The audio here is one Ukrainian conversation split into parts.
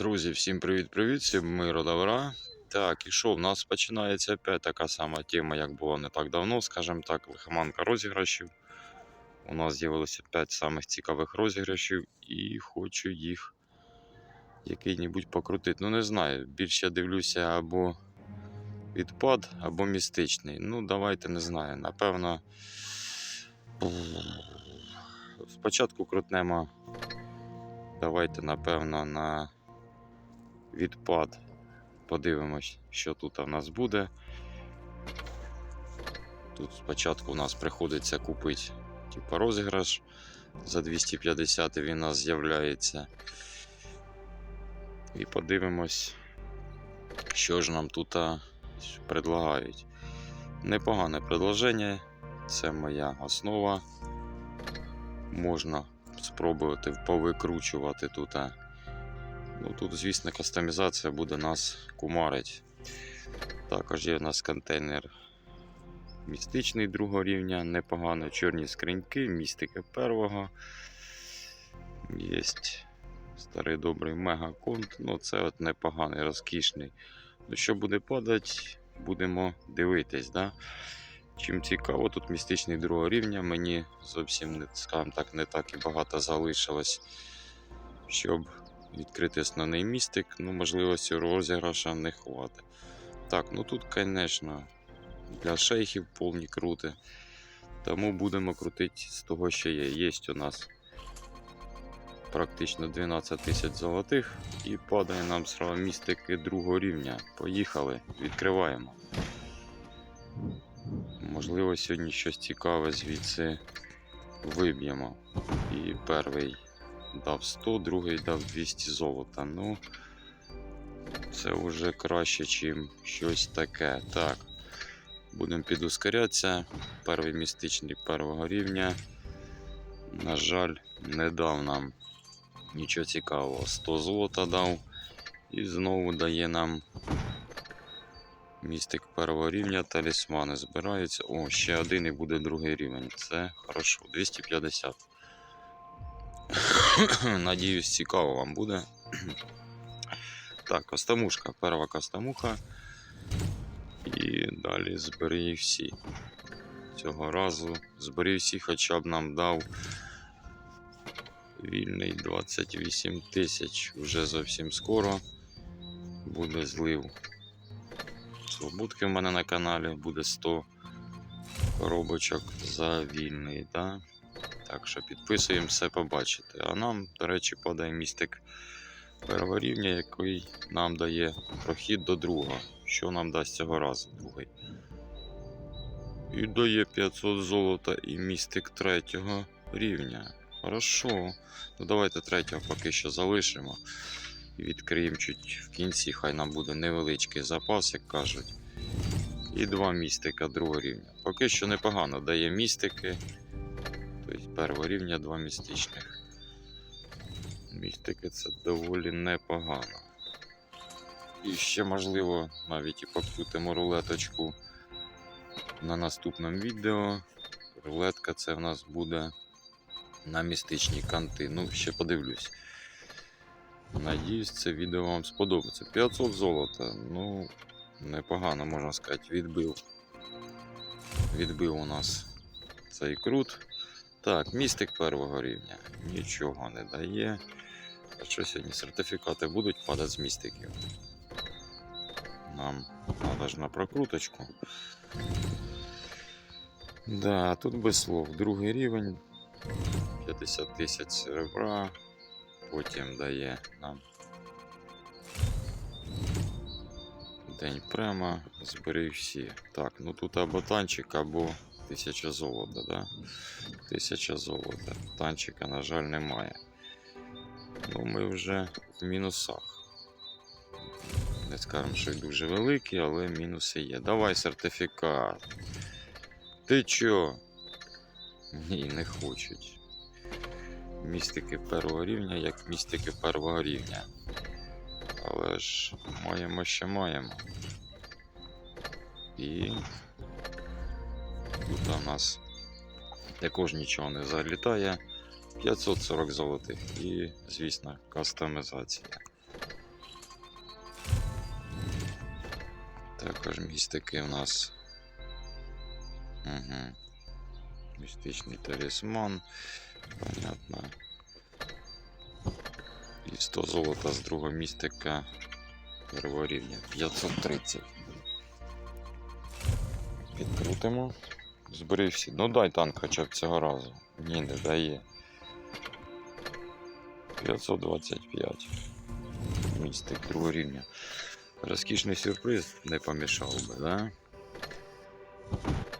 Друзі, всім привіт-привіт, всім миру добра. Так, і що, в нас починається опять така сама тема, як була не так давно, скажімо так, лихоманка розіграшів. У нас з'явилося 5 самих цікавих розіграшів і хочу їх який-небудь покрутити. Ну, не знаю, більше дивлюся або відпад, або містичний. Ну, давайте не знаю. Напевно. Спочатку крутнемо. Давайте, напевно, на відпад. Подивимось, що тут у нас буде. Тут спочатку у нас приходиться купити типу, розіграш. За 250 він у нас з'являється. І подивимось, що ж нам тут предлагають. Непогане предложення. Це моя основа. Можна спробувати повикручувати тут. Ну тут, звісно, кастомізація буде нас кумарить. Також є в нас контейнер містичний другого рівня, непогано чорні скриньки, містики первого. Є старий добрий мегаконт. Ну це от непоганий, розкішний. Ну що буде падати, будемо дивитись. Да? Чим цікаво, тут містичний другого рівня. Мені зовсім не, скажімо так, не так і багато залишилось, щоб відкрити основний містик. Ну, можливо, цього розіграша не хватить. Так, ну тут, звісно, для шейхів повні крути. Тому будемо крутити з того, що є. Є у нас практично 12 тисяч золотих і падає нам сразу містики другого рівня. Поїхали, відкриваємо. Можливо, сьогодні щось цікаве звідси виб'ємо. І перший дав 100, другий дав 200 золота. Ну, це вже краще, ніж щось таке. Так, будемо підускорятися. Перший містичний первого рівня. На жаль, не дав нам нічого цікавого. 100 золота дав. І знову дає нам Містик першого рівня, талісмани збираються. О, ще один і буде другий рівень. Це хорошо. 250. Надіюсь, цікаво вам буде. так, костомушка. Перша костомуха. І далі збери всі. Цього разу збери всі, хоча б нам дав вільний 28 тисяч. Вже зовсім скоро буде злив. Свободки в мене на каналі буде 100 коробочок за вільний. Да? Так що підписуємо все побачите. А нам, до речі, падає містик першого рівня, який нам дає прохід до другого. Що нам дасть цього разу другий? І дає 500 золота і містик третього рівня. Хорошо. Ну давайте третього поки що залишимо. І відкриємо чуть в кінці, хай нам буде невеличкий запас, як кажуть. І два містика другого рівня. Поки що непогано дає містики. Тобто першого рівня два містичних. Містики це доволі непогано. І ще можливо навіть і покрутимо рулеточку на наступному відео. Рулетка це в нас буде на містичні канти. Ну, ще подивлюсь. Надіюсь, це відео вам сподобається. 500 золота. Ну, непогано, можна сказати, відбив. Відбив у нас цей крут. Так, містик первого рівня. Нічого не дає. А що сьогодні сертифікати будуть падати з містиків? Нам треба ж на прокруточку. Да, тут без слов. Другий рівень. 50 тисяч серебра. Потім дає нам день према, збери всі. Так, ну тут або танчик, або 1000 золота, да? 1000 золота. Танчика, на жаль, немає. Ну, ми вже в мінусах. Не скажемо, що дуже великі, але мінуси є. Давай сертифікат. Ти чо? Ні, не хочуть. Містики першого рівня, як містики першого рівня. Але ж маємо, що маємо. І Тут у нас також нічого не залітає. 540 золотих і, звісно, кастомізація. Також містики у нас. Угу. Містичний талісман. Понятно. І 100 золота з другого містика перворівня. 530. Підкрутимо. Збери. Ну дай танк хоча б цього разу. Ні, не дає. 525. Містик другого рівня. Розкішний сюрприз не помішав би, да?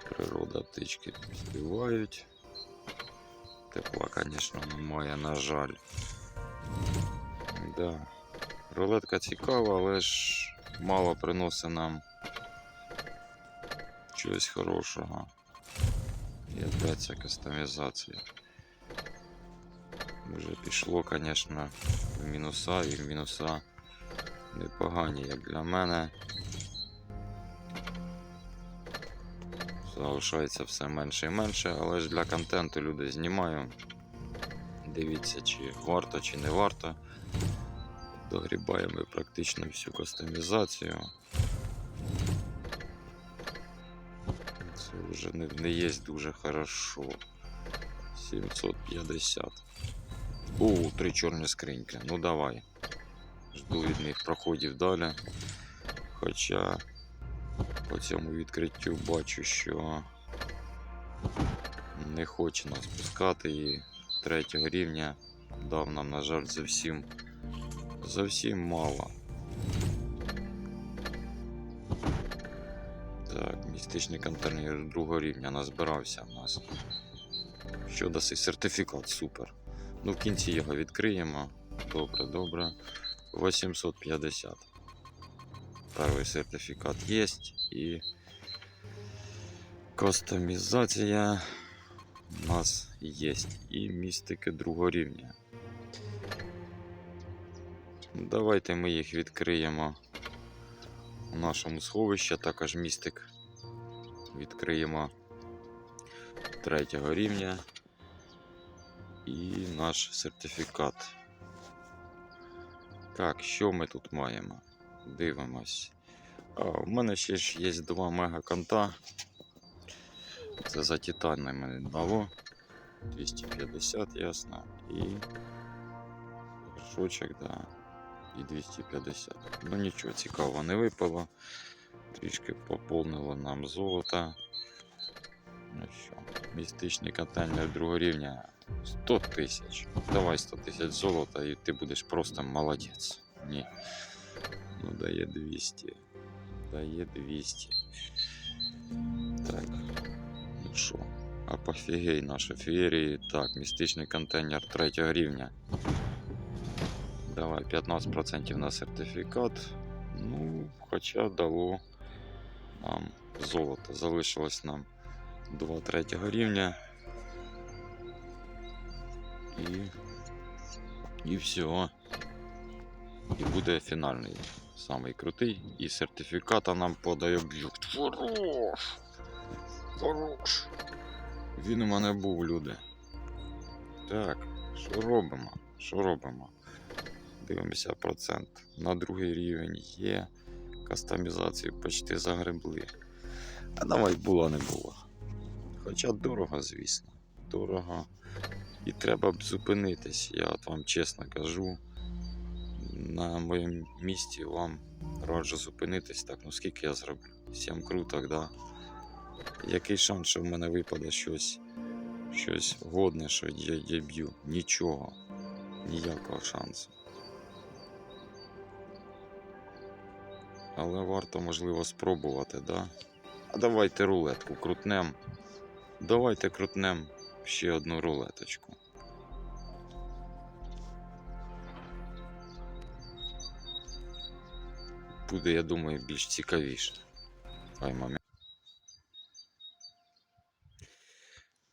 Природа птички співають. Тепла, звісно, немає, на жаль. Да. Рулетка цікава, але ж мало приносить нам чогось хорошого. І опять ця кастомізація. Вже пішло, звісно, в мінуса і в мінуса непогані, як для мене. Залишається все менше і менше, але ж для контенту люди знімаю. Дивіться, чи варто, чи не варто. Догрібаємо практично всю кастомізацію. Це вже не, не є дуже хорошо. 750. О, три чорні скриньки. Ну давай. Жду від них проходів далі. Хоча по цьому відкриттю бачу, що не хоче нас пускати і третього рівня дав нам, на жаль, зовсім зовсім мало. Так, містичний контейнер другого рівня назбирався в нас. Що дасть сертифікат, супер. Ну, в кінці його відкриємо. Добре, добре. 850. Перший сертифікат є і кастомізація у нас є. І містики другого рівня. Давайте ми їх відкриємо нашому сховищі, також містик відкриємо третього рівня і наш сертифікат. Так, що ми тут маємо? Дивимось. А, у мене ще ж є два мегаконта. Це за титан мене дало. 250, ясно. І горшочок, да. І 250. Ну нічого цікавого не випало. Трішки поповнило нам золото. Ну що, містичний контейнер другого рівня 100 тисяч. Давай 100 тисяч золота і ти будеш просто молодець. Ні. Ну дає 200. Дає 200. Так. Ну що? Апофігей нашої феєрії. Так, містичний контейнер третього рівня. Давай 15% на сертифікат. Ну, хоча дало нам золото. Залишилось нам 2 третього рівня. І. І все. І буде фінальний. Самий крутий. І сертифіката нам подає б'ють. Хорош! Хорош! Він у мене був, люди. Так, що робимо? Що робимо? Дивимося процент. На другий рівень є. Кастомізацію почти загребли. А давай було не було. Хоча дорого, звісно. Дорого. І треба б зупинитись, я от вам чесно кажу. На моєму місці вам раджу зупинитись. Так, ну скільки я зроблю? 7 круток, да? Який шанс, що в мене випаде щось, щось годне, що я, я б'ю? Нічого. Ніякого шансу. Але варто, можливо, спробувати, да? А давайте рулетку крутнем. Давайте крутнем ще одну рулеточку. Буде, я думаю, більш цікавіше. Ай, момент.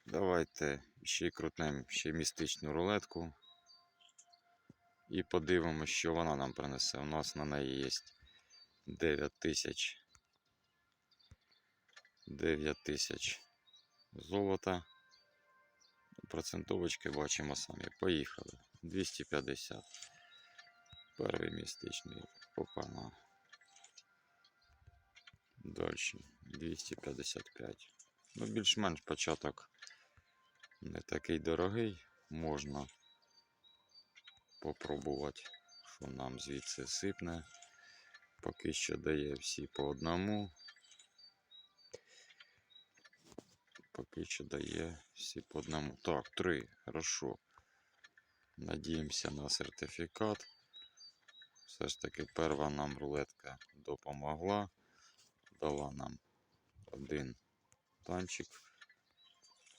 Давайте ще крутнем ще містичну рулетку. І подивимося, що вона нам принесе. У нас на неї є 9 тисяч. 9 тисяч золота. Процентовочки бачимо самі. Поїхали. 250. Перший містичний попана. Далі 255. Ну, більш-менш початок не такий дорогий. Можна попробувати, що нам звідси сипне. Поки що дає всі по одному. Поки що дає всі по одному. Так, три. Хорошо. Надіємося на сертифікат. Все ж таки перша нам рулетка допомогла. Дала нам один танчик.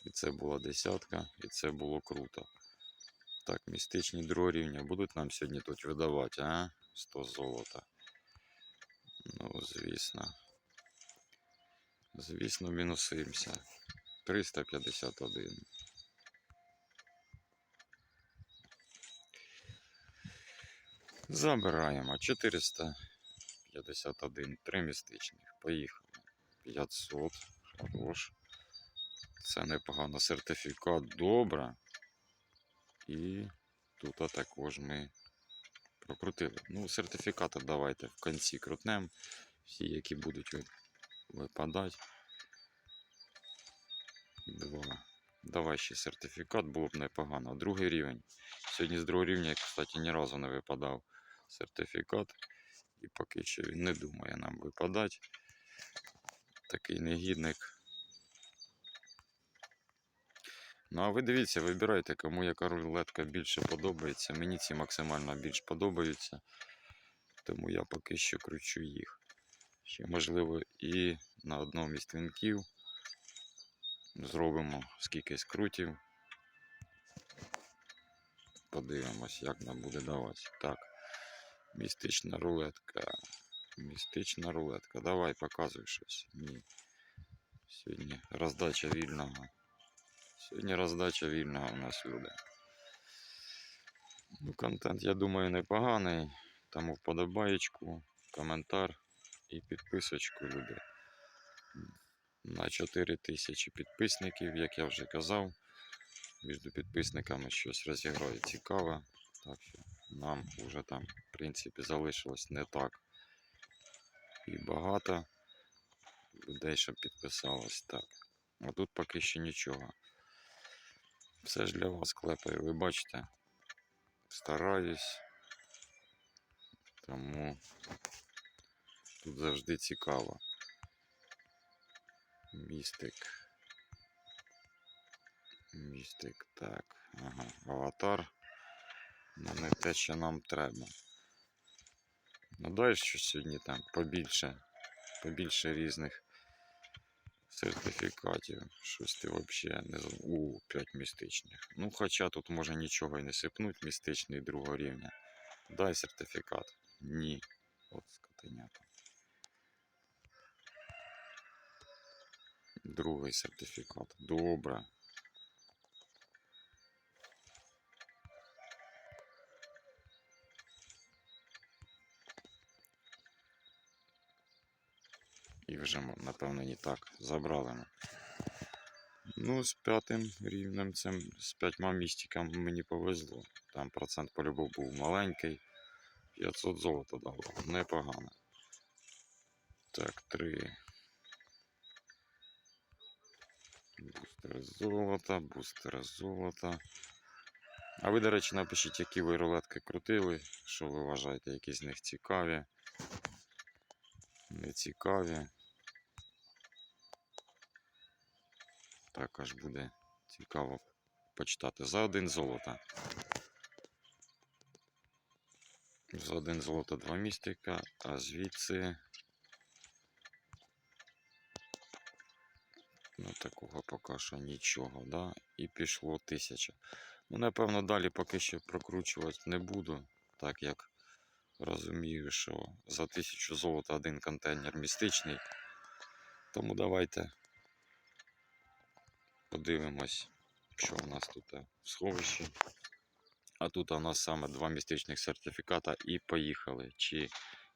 І це була десятка, і це було круто. Так, містичні другого рівня будуть нам сьогодні тут видавати, а? 100 золота. Ну, звісно. Звісно, мінусуємося. 351. Забираємо 451. Три містичних. Поїхали. 500. Хорош. Це непогано. Сертифікат добре. І тут також ми прокрутили. Ну, сертифікати давайте в кінці крутнемо. Всі, які будуть випадати. Два. Давай ще сертифікат, було б непогано. Другий рівень. Сьогодні з другого рівня, кстати, ні разу не випадав сертифікат. І поки що він не думає нам випадати. Такий негідник. Ну, а ви дивіться, вибирайте, кому яка рулетка більше подобається. Мені ці максимально більш подобаються. Тому я поки що кручу їх. Ще, можливо, і на одному із твінків зробимо скільки скрутів. Подивимось, як нам буде давати. Так, містична рулетка. Містична рулетка. Давай, показуй щось. Ні. Сьогодні роздача вільного. Сьогодні роздача вільного у нас люди. Ну, контент, я думаю, непоганий. Тому вподобаєчку, коментар і підписочку, люди. На 4 тисячі підписників, як я вже казав. Між підписниками щось розіграю цікаве. Так що нам вже там, в принципі, залишилось не так і багато людей, щоб підписалось. Так. А тут поки що нічого. Все ж для вас клепаю, ви бачите. Стараюсь. Тому тут завжди цікаво. Містик. Містик, так. Ага, аватар. Ну не те, що нам треба. Ну дай що сьогодні там побільше. Побільше різних сертифікатів. Щось ти взагалі не У, 5 містичних. Ну, хоча тут може нічого і не сипнуть, містичний другого рівня. Дай сертифікат. Ні. От скотенята. Другий сертифікат. Добре. І вже, напевно, не так. Забрали ми. Ну, з п'ятим рівнем, цим, з п'ятьма містиками мені повезло. Там процент полюбов був маленький. 500 золота дало. Непогано. Так, три. Бустер золота, бустер золота. А ви, до речі, напишіть, які ви рулетки крутили, що ви вважаєте, які з них цікаві. Не цікаві. Також буде цікаво почитати за один золото. За один золото два містика, а звідси. Ну, такого поки що нічого, да? І пішло тисяча. Ну, напевно, далі поки що прокручувати не буду, так як розумію, що за тисячу золота один контейнер містичний. Тому давайте подивимось, що у нас тут в сховищі. А тут у нас саме два містичних сертифіката і поїхали. Чи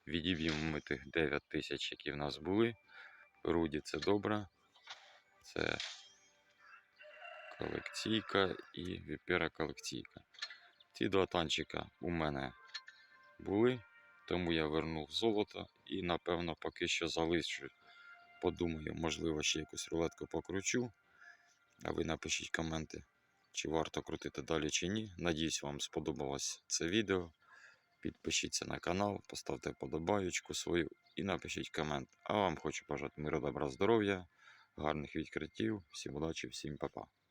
відіб'ємо ми тих 9 тисяч, які в нас були. Руді це добре. Це колекційка і віпера колекційка. Ці два танчика у мене були, тому я вернув золото і, напевно, поки що залишу подумаю, можливо, ще якусь рулетку покручу. А ви напишіть коменти, чи варто крутити далі чи ні. Надіюсь, вам сподобалось це відео. Підпишіться на канал, поставте вподобаючку свою і напишіть комент. А вам хочу бажати миру, добра, здоров'я, гарних відкриттів, всім удачі, всім па-па.